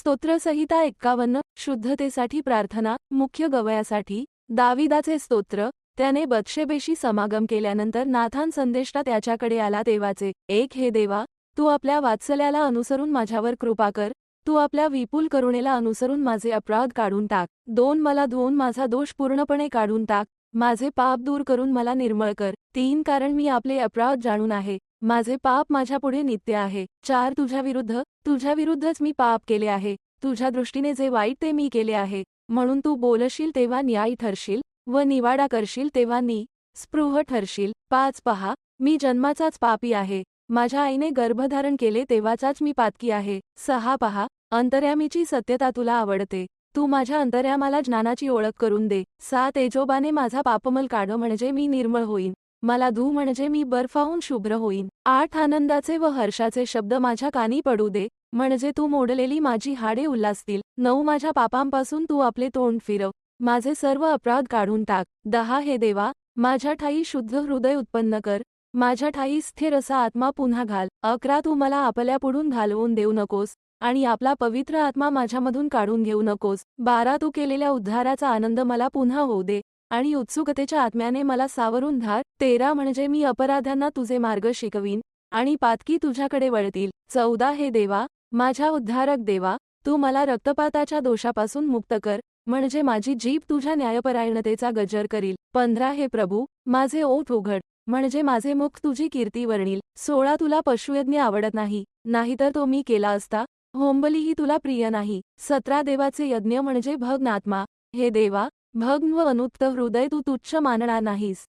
स्तोत्रसहिता एक्कावन्न शुद्धतेसाठी प्रार्थना मुख्य गवयासाठी दाविदाचे स्तोत्र त्याने बदशेबेशी समागम केल्यानंतर नाथान संदेष्टा त्याच्याकडे आला देवाचे एक हे देवा तू आपल्या वात्सल्याला अनुसरून माझ्यावर कृपा कर तू आपल्या विपुल करुणेला अनुसरून माझे अपराध काढून टाक दोन मला धुवून माझा दोष पूर्णपणे काढून टाक माझे पाप दूर करून मला निर्मळ कर. तीन कारण मी आपले अपराध जाणून आहे. माझे पाप माझ्यापुढे नित्य आहे. चार तुझ्या विरुद्ध तुझ्या विरुद्धच मी पाप केले आहे. तुझ्या दृष्टीने जे वाईट ते मी केले आहे. म्हणून तू बोलशील तेव्हा न्यायी ठरशील व निवाडा करशील तेव्हा नी. स्पृह ठरशील. पाच पहा मी जन्माचाच पापी आहे. माझ्या आईने गर्भधारण केले तेव्हाचाच मी पातकी आहे. सहा पहा अंतर्यामीची सत्यता तुला आवडते. तू माझ्या अंतर्यामाला ज्ञानाची ओळख करून दे. सा तेजोबाने माझा पापमल काढ म्हणजे मी निर्मळ होईन. मला धू म्हणजे मी बर्फाहून शुभ्र होईन. आठ आनंदाचे व हर्षाचे शब्द माझ्या कानी पडू दे. म्हणजे तू मोडलेली माझी हाडे उल्हासतील नऊ माझ्या पापांपासून तू आपले तोंड फिरव. माझे सर्व अपराध काढून टाक. दहा हे देवा माझ्या ठाई शुद्ध हृदय उत्पन्न कर. माझ्या ठाई स्थिर असा आत्मा पुन्हा घाल. अकरा तू मला आपल्या पुढून घालवून देऊ नकोस. आणि आपला पवित्र आत्मा माझ्यामधून काढून घेऊ नकोस. बारा तू केलेल्या उद्धाराचा आनंद मला पुन्हा होऊ दे आणि उत्सुकतेच्या आत्म्याने मला सावरून धार. तेरा म्हणजे मी अपराध्यांना तुझे मार्ग शिकवीन आणि पातकी तुझ्याकडे वळतील. चौदा हे देवा माझ्या उद्धारक देवा तू मला रक्तपाताच्या दोषापासून मुक्त कर म्हणजे माझी जीभ तुझ्या न्यायपरायणतेचा गजर करील. पंधरा हे प्रभू माझे ओठ उघड म्हणजे माझे मुख तुझी कीर्ती वर्णील. सोळा तुला पशुयज्ञ आवडत नाही नाहीतर तो मी केला असता होंबलीही तुला प्रिय नाही. सतरा देवाचे यज्ञ म्हणजे भग्नात्मा. हे देवा भग्न व अनुत्त हृदय तू तुच्छ मानणार नाहीस.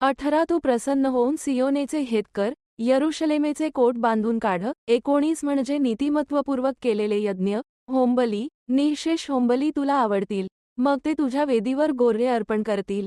अठरा तू प्रसन्न होऊन सियोनेचे हेत कर. यरुशलेमेचे कोट बांधून काढ. एकोणीस म्हणजे नीतिमत्वपूर्वक केलेले यज्ञ. होंबली निशेष होंबली तुला आवडतील. मग ते तुझ्या वेदीवर गोर्रे अर्पण करतील.